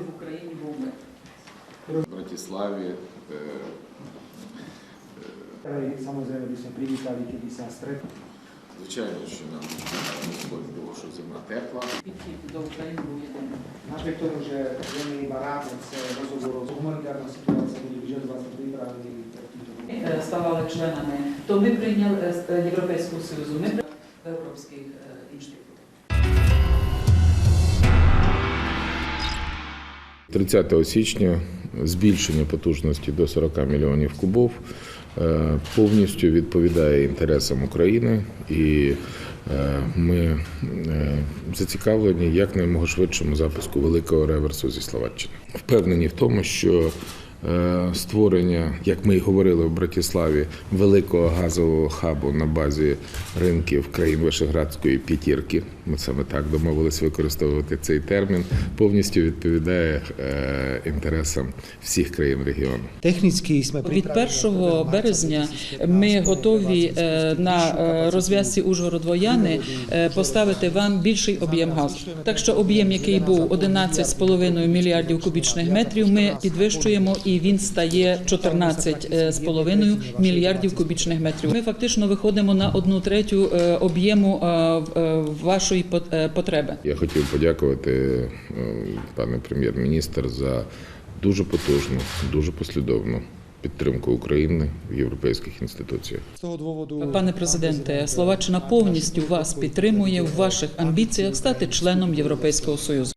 в Україні був мир. В Братиславі е, Ktoré samozrejme by sme privítali, keby sa stretli. звичайно, що нам Господь було, що зима тепла. Підхід до України був єдиний. Napriek tomu, že vieme iba rámec rozhovorov, humanitárna situácia bude vyžadovať sme pripravení pre Е, Ставали членами, то ми прийняли е, е, Європейського Союзу, ми прийняли в Європейський 30 січня збільшення потужності до 40 мільйонів кубов е, повністю відповідає інтересам України, і е, ми зацікавлені зацікавлені якнаймога швидшому запуску великого реверсу зі Словаччини. Впевнені в тому, що е, створення, як ми й говорили в Братиславі, великого газового хабу на базі ринків країн Вишеградської п'ятірки. Ми саме так домовились використовувати цей термін. Повністю відповідає е, інтересам всіх країн регіону. Від 1 березня ми готові е, на е, розв'язці Ужгород-Вояни е, поставити вам більший об'єм газу. Так що об'єм, який був 11,5 мільярдів кубічних метрів, ми підвищуємо і він стає 14,5 мільярдів кубічних метрів. Ми фактично виходимо на одну третю е, об'єму е, е, вашої пот- е, потреби. Я хотів подякувати е, пане прем'єр-міністр за дуже потужну, дуже послідовну підтримку України в європейських інституціях. Пане президенте, Словаччина повністю вас підтримує в ваших амбіціях стати членом Європейського союзу.